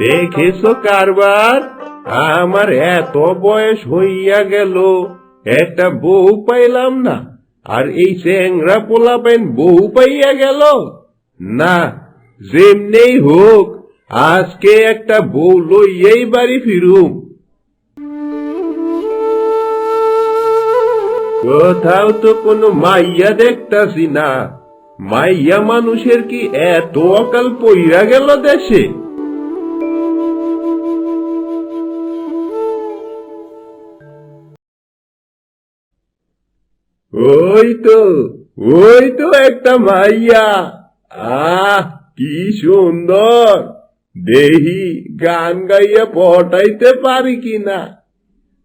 দেখেছ কারবার? আমার এত বয়স হইয়া গেল, একটা বউ পাইলাম না, আর এই চেংরা পোলাপেন বউ পাইয়া গেল? না, যেমনেই হোক, আজকে একটা বউ লইয়াই বাড়ি ফিরুম। কোথাও তো কোনো মাইয়া দেখতাছি না। মাইয়া মানুষের কি এত অকাল পইরা গেল দেশে? ওই তো ওই তো একটা মাইয়া। আহ, কি সুন্দর। দেহি গান গাইয়া পটাইতে পারি কিনা?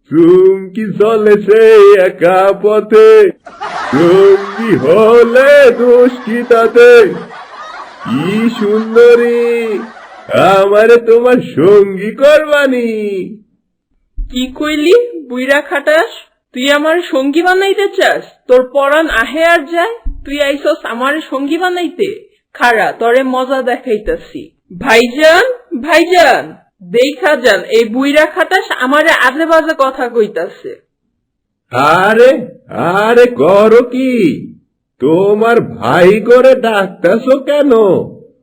চুমকি চলেছে একা পথে। চুমকি হলে দোষ কি তাতে। কি সুন্দরী, আমারে তোমার সঙ্গী করবানি। কি কইলি বুইরা খাটাস? তুই আমার সঙ্গী বানাইতে চাস? তোর পরাণ আহে আর যায়? তুই আইসস আমার সঙ্গী বানাইতে? খারা তরে মজা দেখাইতাছি। ভাইজান ভাইজান, দেখা যান, এই বুইরা খাটাস আমারে আজে বাজে কথা কইতাছে। আরে আরে করো কি? তোমার ভাই করে ডাকতাছো কেন?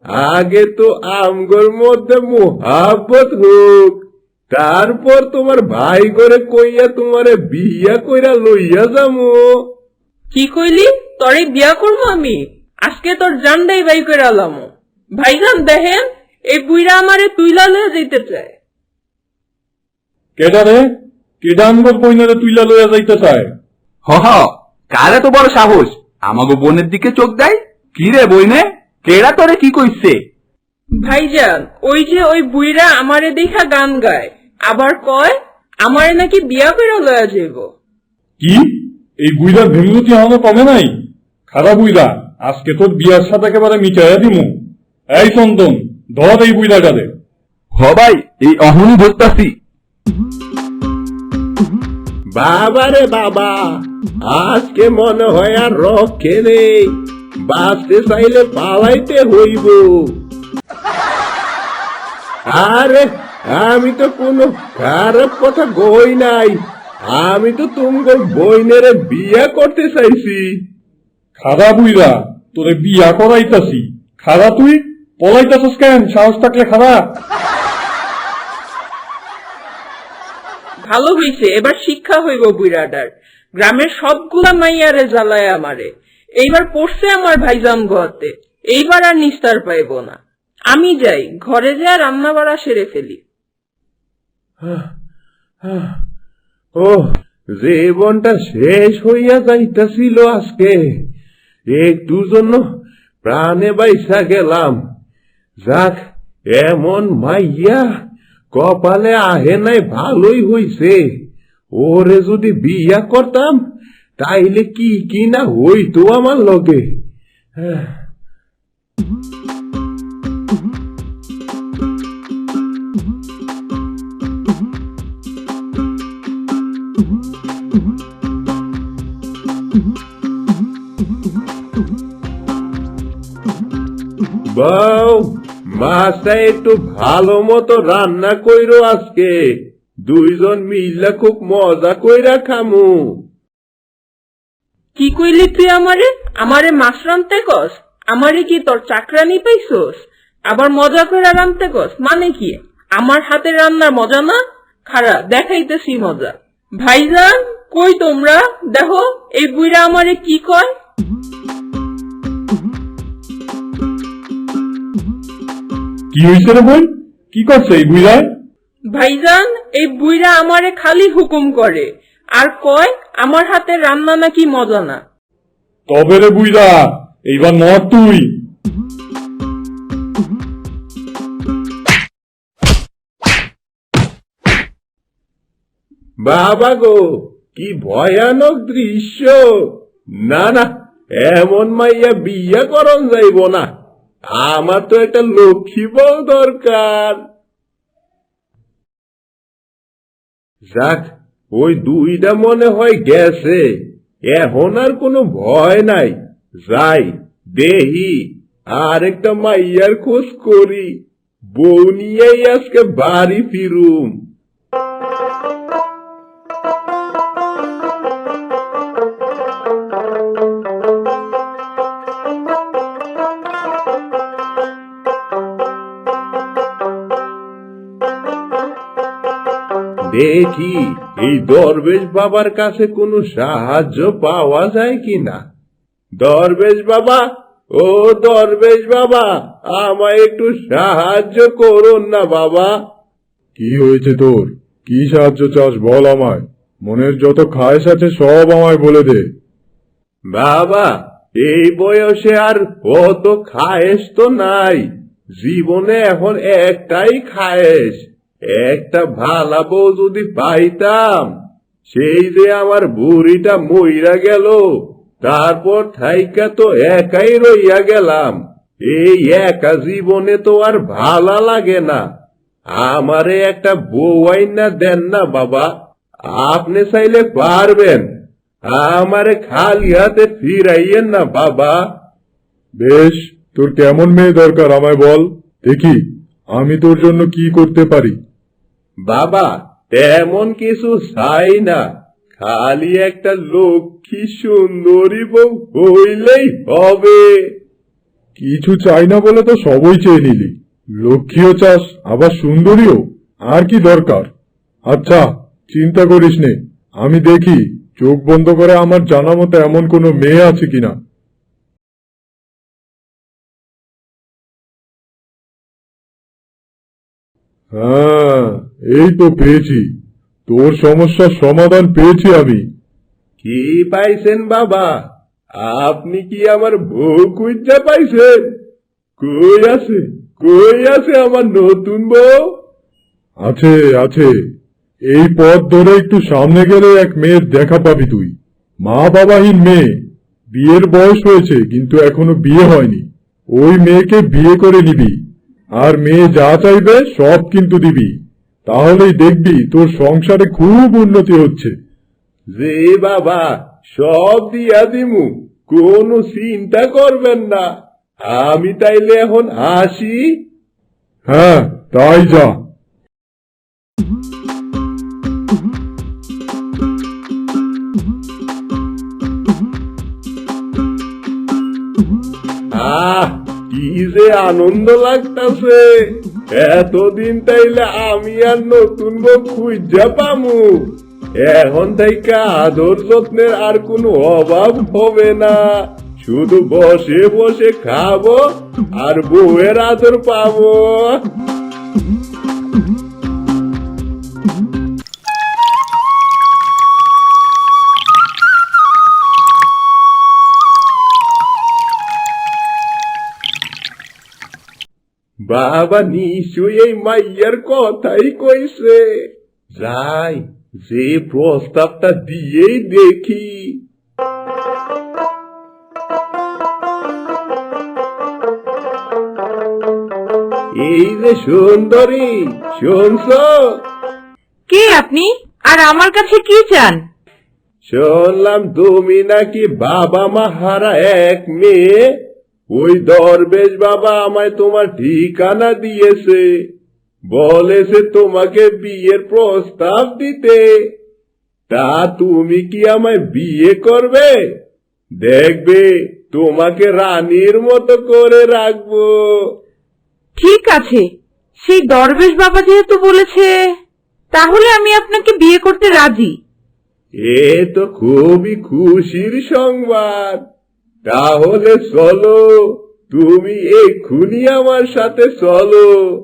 আগে তো আমগর মধ্যে মোহাব্বত হোক। তারপর তোমার ভাই করে কইয়া তোমারে বিয়া কইরা লইয়া যামু। কি কইলি? তরে বিয়া করব আমি? আজকে তোর জানডাই বাই করে আলাম ভাইজান দেখেন এই বুইরা আমারে তুইলা লয়ে যেতে চায়। কেডা রে? কেডা আমগর কইনারে তুইলা লইয়া যাইতে চায়? হ হ কারে তো বড় সাহস? আমাগো বোনের দিকে চোখ দেয়? কি রে বইনে? কেডা তোরে কি কইছে? ভাইজান ওই যে ওই বুইরা আমারে দেখা গান গায়। আবার কয় আমারে নাকি বিয়া করে লয়া যাইব। কি? এই বুইরার ভেমরুতি এখনও কমে নাই? খারাপ বুইরা আজকে তোর বিয়ার সাথে একেবারে মিটাইয়া দিমু। এই চন্দন ধর এই বুইরাটারে হ ভাই এই অহনি ধরতাছি। বাবা রে বাবা আজকে মনে হয় আর রক্ষে নেই। বাঁচতে চাইলে পালাইতে হইব। আরে আমি তো কোনো খারাপ কথা কই নাই। আমি তো তোমার বইনের বিয়া করতে চাইছি। খারাপ বুইরা তোরে বিয়া করাইতাছি। খারা তুই পলাইতাছস কেন? সাহস থাকলে খারা ভালো হইছে এবার শিক্ষা হইব বুইরাটার। গ্রামের সবগুলা মাইয়ারে জ্বালায় আমারে। এইবার পড়ছে আমার ভাইজান গতে এইবার আর নিস্তার পাইব না। আমি যাই ঘরে যা রান্না বাড়া সেরে ফেলি। ও, জীবনটা শেষ হইয়া যাইতাছিল আজকে। একটু জন্য প্রাণে বাইসা গেলাম। যাক, এমন মাইয়া কপালে আহে নাই, ভালোই হইছে। ওরে যদি বিয়া করতাম, তাইলে কি কি না হইতো আমার লগে। হ্যাঁ বউ মাছটা একটু ভালো মতো রান্না কইরো আজকে। দুইজন মিল্লা খুব মজা কইরা খামু। কি কইলি তুই আমারে? আমারে মাছ রানতে কস? আমারে কি তোর চাকরানি পাইছস? আবার মজা করে রানতে কস? মানে কি? আমার হাতের রান্নার মজা না? খারা, দেখাইতেছি মজা। ভাইজান, কই তোমরা? দেখো, এই বুইরা আমারে কি কয়? কি হইছে রে বোন কি করছে এই বুইরায় ভাইজান এই বুইরা আমারে খালি হুকুম করে। আর কয় আমার হাতে রান্না নাকি মজা না। তবে রে বুইরা এইবার মর তুই। বাবা গো কি ভয়ানক দৃশ্য। না না এমন মাইয়া বিয়া করন যাইব না। আমার তো একটা লক্ষ্মী বউ দরকার। যাক, ওই দুইটা মনে হয় গেছে। এখন আর কোনো ভয় নাই। যাই, দেহি, আর একটা মাইয়ার খোঁজ করি। বউ নিয়েই আজকে বাড়ি ফিরুম। দেখি এই দরবেশ বাবার কাছে কোনো সাহায্য পাওয়া যায় কিনা দরবেশ বাবা ও দরবেশ বাবা আমায় একটু সাহায্য করুন না বাবা। কি হয়েছে তোর? কি সাহায্য চাস বল আমায়। মনের যত খায়েশ আছে সব আমায় বলে দে। বাবা এই বয়সে আর কত খায়েস তো নাই। জীবনে এখন একটাই খায়েশ। একটা ভালা বউ যদি পাইতাম, সেই যে আমার বুড়িটা মইরা গেল, তারপর থাইকা তো একাই রইয়া গেলাম। এই একা জীবনে তো আর ভালা লাগে না। আমারে একটা বউ আইনা দেন না বাবা, আপনি চাইলে পারবেন। আমারে খালি হাতে ফিরাইয়েন না বাবা। বেশ, তোর কেমন মেয়ে দরকার আমায় বল, দেখি, আমি তোর জন্য কি করতে পারি? বাবা, তেমন কিছু চাই না। খালি একটা লক্ষ্মী সুন্দরী বউ হইলেই হবে। কিছু চাই না বলে তো সবই চেয়ে নিলি। লক্ষ্মীও চাস, আবার সুন্দরীও। আর কি দরকার? আচ্ছা চিন্তা করিস নে। আমি দেখি চোখ বন্ধ করে আমার জানা মতো এমন কোনো মেয়ে আছে কিনা। হ্যাঁ এই তো পেয়েছি। তোর সমস্যার সমাধান পেয়েছি আমি। কি পাইছেন বাবা? আপনি কি আমার বউ খুঁজা পাইছেন? কই আছে? কই আছে আমার নতুন বউ? আছে আছে। এই পথ ধরে একটু সামনে গেলে এক মেয়ের দেখা পাবি তুই। মা বাবাহীন মেয়ে। বিয়ের বয়স হয়েছে কিন্তু এখনও বিয়ে হয়নি। ওই মেয়েকে বিয়ে করে নিবি। আর মেয়ে যা চাইবে সব কিন্তু দিবি। তাহলেই দেখবি তোর সংসারে খুব উন্নতি হচ্ছে। যে বাবা সব দিয়া দিমু কোনো চিন্তা করবেন না। আমি তাইলে এখন আসি। হ্যাঁ তাই যা। আহ কি যে আনন্দ লাগতাছে। এতদিন তাইলে আমি আর নতুন বউ খুঁজা পামু। এখন থেকে আদর যত্নের আর কোনো অভাব হবে না। শুধু বসে বসে খাব আর বউয়ের আদর পাবো। বাবা নিশ্চয়ই এই মাইয়ার কথাই কইছে। যাই যে প্রস্তাবটা দিয়েই দেখি। এই যে সুন্দরী শুনছ? কে আপনি? আর আমার কাছে কি চান? শুনলাম তুমি নাকি বাবা মা হারা এক মেয়ে। ওই দরবেশ বাবা আমায় তোমার ঠিকানা দিয়েছে। বলেছে তোমাকে বিয়ের প্রস্তাব দিতে। তা তুমি কি আমায় বিয়ে করবে? দেখবে তোমাকে রানীর মতো করে রাখব। ঠিক আছে সেই দরবেশ বাবা যেহেতু বলেছে তাহলে আমি আপনাকে বিয়ে করতে রাজি। এ তো খুবই খুশির সংবাদ। তাহলে চলো তুমি এক্ষুনি আমার সাথে চলো।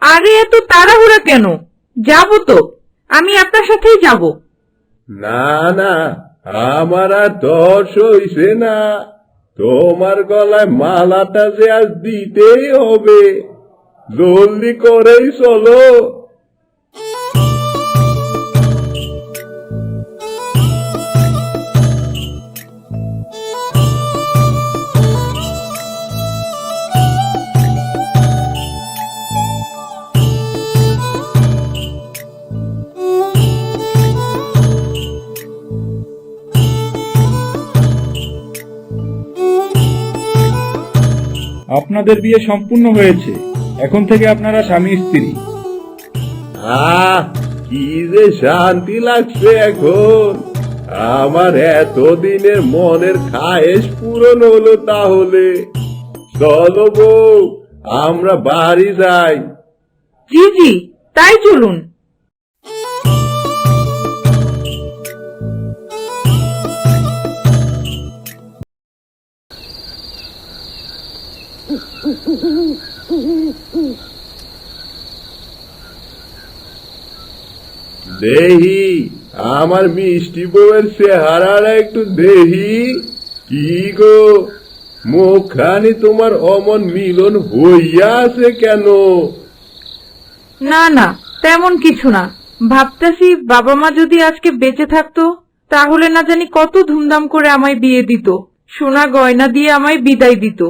আরে এত তাড়াহুড়া কেন? যাব তো। আমি আপনার সাথেই যাব। না না আমার আর দর্শ হইছে না। তোমার গলায় মালাটা যে আজ দিতেই হবে। জলদি করেই চলো। আপনাদের বিয়ে সম্পূর্ণ হয়েছে। এখন থেকে আপনারা স্বামী স্ত্রী। আহ কি যে শান্তি লাগছে এখন। আমার এতদিনের মনের খায়েশ পূরণ হলো তাহলে। চলো বউ আমরা বাড়ি যাই। জি জি তাই চলুন। দেহি, আমার মিষ্টি বউয়ের চেহারাটা একটু দেহি। কি গো, মুখখানি তোমার অমন মিলন হইয়া আছে কেন? না না, তেমন কিছু না। ভাবতেছি বাবা মা যদি আজকে বেঁচে থাকতো, তাহলে না জানি কত ধুমধাম করে আমায় বিয়ে দিত। সোনা গয়না দিয়ে আমায় বিদায় দিত।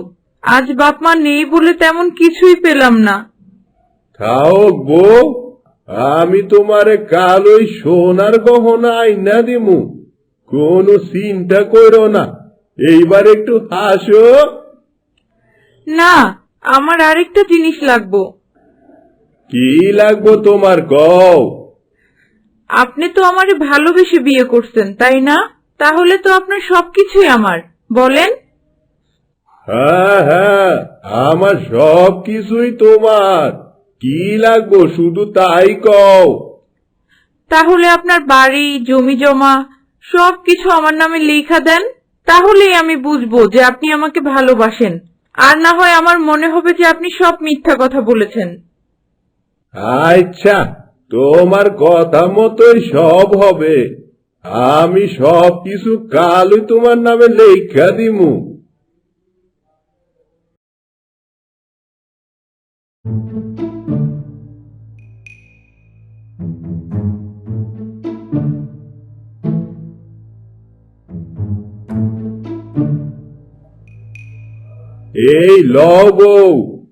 আজ বাপ মা নেই বলে তেমন কিছুই পেলাম না। থাওক বউ আমি তোমারে কাল ওই সোনার গহনা আইনা দিমু। কোনো চিন্তা করো না এইবার একটু হাসো। না আমার আরেকটা জিনিস লাগবো। কি লাগবো তোমার কও? আপনি তো আমারে ভালোবেসে বিয়ে করছেন তাই না? তাহলে তো আপনার সবকিছুই আমার বলেন। হ্যাঁ হ্যাঁ আমার সব কিছুই তোমার। কি লাগবো শুধু তাই কও। তাহলে আপনার বাড়ি জমি জমা সবকিছু আমার নামে লেখা দেন তাহলেই আমি বুঝব যে আপনি আমাকে ভালোবাসেন। আর না হয় আমার মনে হবে যে আপনি সব মিথ্যা কথা বলেছেন। আচ্ছা তোমার কথা মতোই সব হবে। আমি সব কিছু কালই তোমার নামে লেখা দিমু। এই লব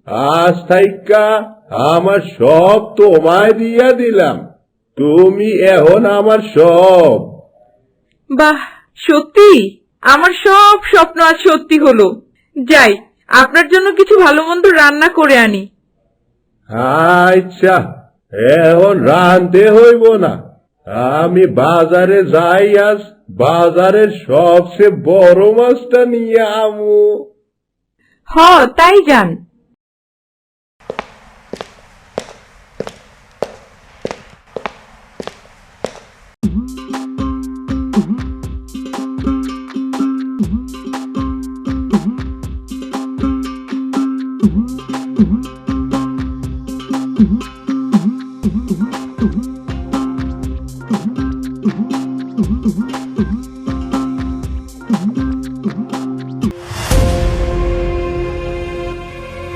আজ থাইকা আমার সব তোমায় দিয়া দিলাম। তুমি এখন আমার সব। বাহ, সত্যি? আমার সব স্বপ্ন আজ সত্যি হলো। যাই, আপনার জন্য কিছু ভালো মন্দ রান্না করে আনি। আচ্ছা এখন রানতে হইব না। আমি বাজারে যাই, আজ বাজারের সবচেয়ে বড় মাছটা নিয়ে আমু। হ, তাই যান।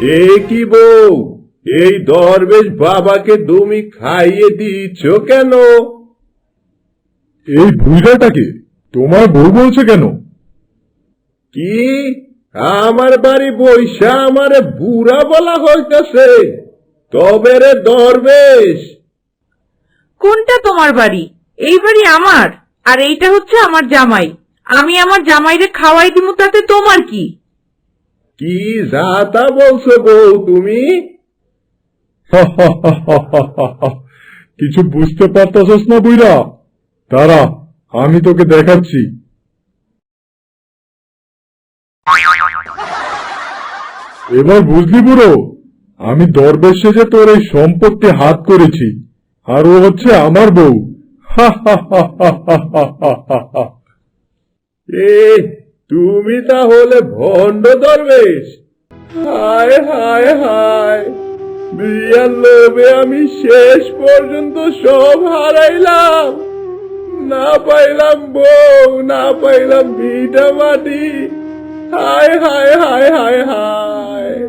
এ কি বউ? এই দরবেশ বাবাকে তুমি খাইয়ে দিচ্ছ কেন? এই বুড়াটাকে তোমার বউ বলছে কেন? কি? আমার বাড়ি বৈশা আমারে বুড়া বলা হইতাছে। তবে রে দরবেশ। কোনটা তোমার বাড়ি? এই বাড়ি আমার। আর এইটা হচ্ছে আমার জামাই। আমি আমার জামাইরে খাওয়াই দিব তাতে তোমার কি? কি যাতা বলছো বউ তুমি? কিছু বুঝতে পারতাছস না বুইরা তারা আমি তোকে দেখাচ্ছি। এবার বুঝলি বুড়ো, আমি দরবেশ সেজে তোর এই সম্পত্তি হাত করেছি, আর ও হচ্ছে আমার বউ। এ তুমি তাহলে ভণ্ড দরবেশ। হায় হায় হায়। বিয়ার লোভে আমি শেষ পর্যন্ত সব হারাইলাম। না পাইলাম বউ, না পাইলাম ভিটা মাটি। হায় হায় হায় হায় হায়।